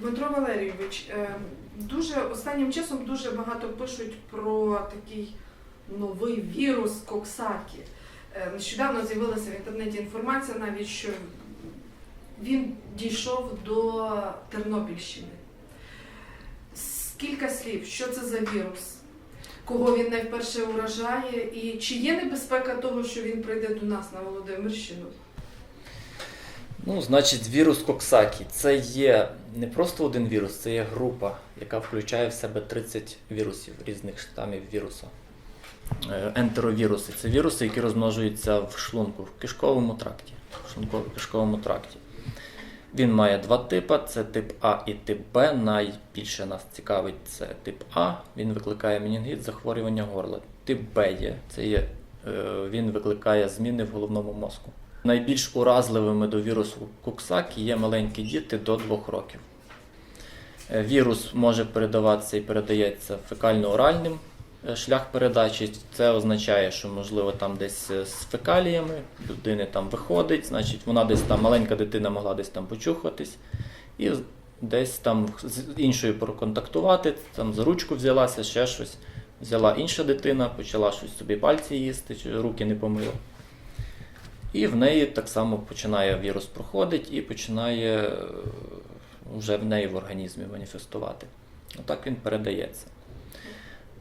Дмитро Валерійович, е, дуже останнім часом дуже багато пишуть про такий новий вірус Коксакі. Е, Нещодавно з'явилася в інтернеті інформація навіть, що він дійшов до Тернопільщини. Скільки слів, що це за вірус? Кого він найвперше уражає, і чи є небезпека того, що він прийде до нас на Володимирщину? Ну, значить, вірус Коксакі це є не просто один вірус, це є група, яка включає в себе 30 вірусів різних штамів віруса. Е, Ентеровіруси це віруси, які розмножуються в шлунку, в кишковому тракті. В шлунково-кишковому тракті. Він має два типи: це тип А і тип Б. Найбільше нас цікавить це тип А. Він викликає менінгіт, захворювання горла. Тип Б є, це є, е, він викликає зміни в головному мозку. Найбільш уразливими до вірусу Куксакі є маленькі діти до 2 років. Е, Вірус може передаватися і передається фекально-оральним е, шлях передачі. Це означає, що можливо там десь е, з фекаліями людини там виходить, значить вона десь там маленька дитина могла десь там почухатись і десь там з іншою проконтактувати, там за ручку взялася, ще щось. Взяла інша дитина, почала щось собі пальці їсти, руки не помила. І в неї так само починає вірус проходить і починає е, вже в неї в організмі маніфестувати. Отак він передається.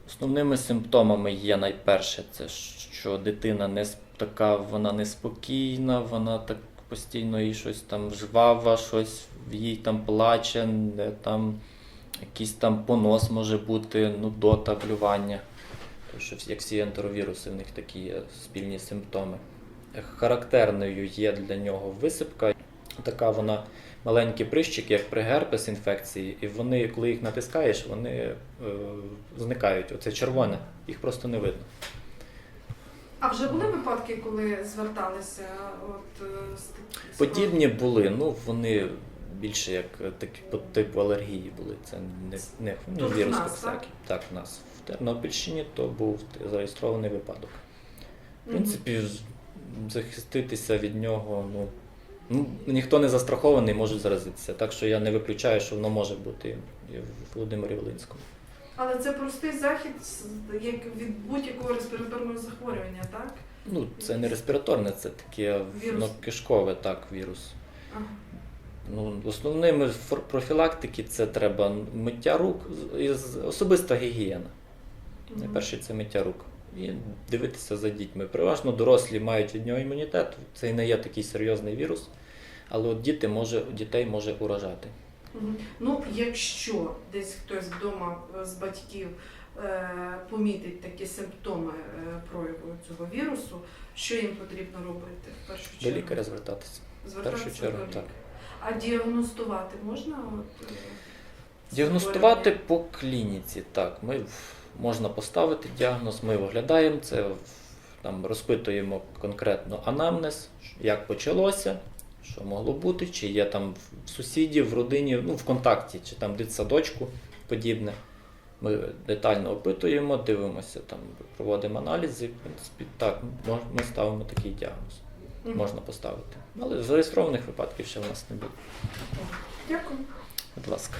Основними симптомами є найперше, це що дитина не така, вона неспокійна, вона так постійно їй щось там жвава, щось їй там плаче, не там якийсь там понос може бути, нудота, блювання. Тому що як всі ентеровіруси, в них такі є спільні симптоми. Характерною є для нього висипка. Така вона маленькі прищики, як при герпес інфекції, і вони, коли їх натискаєш, вони е, зникають. Оце червоне, їх просто не видно. А вже були випадки, коли зверталися от, е, з такі- Подібні були, ну вони більше як е, такі по типу алергії були. Це не, не ну, вірус Коксакі. Так, в нас в Тернопільщині то був зареєстрований випадок. В принципі, захиститися від нього, ну, ну ніхто не застрахований, може заразитися. Так що я не виключаю, що воно може бути і в Володимирі Волинському. Але це простий захід, як від будь-якого респіраторного захворювання, так? Ну, це не респіраторне, це таке ну, кишкове, так, вірус. Ага. Ну, основними профілактики це треба миття рук і особиста гігієна. Найперше це миття рук. І дивитися за дітьми. Переважно дорослі мають від нього імунітет. Це і не є такий серйозний вірус, але от діти може, дітей може уражати. Ну, якщо десь хтось вдома е, з батьків е, помітить такі симптоми е, прояву цього вірусу, що їм потрібно робити в першу До чергу? лікаря звертатися. В Звертатися першу чергу, до так. А діагностувати можна? От, е, Діагностувати по клініці. Так, ми можна поставити діагноз, ми оглядаємо це, там розпитуємо конкретно анамнез, як почалося, що могло бути, чи є там в сусідів, в родині, ну в контакті, чи там дитсадочку подібне. Ми детально опитуємо, дивимося, там проводимо аналізи. В принципі, так, ми ставимо такий діагноз. Можна поставити. Але зареєстрованих випадків ще в нас не було. Дякую. Будь ласка.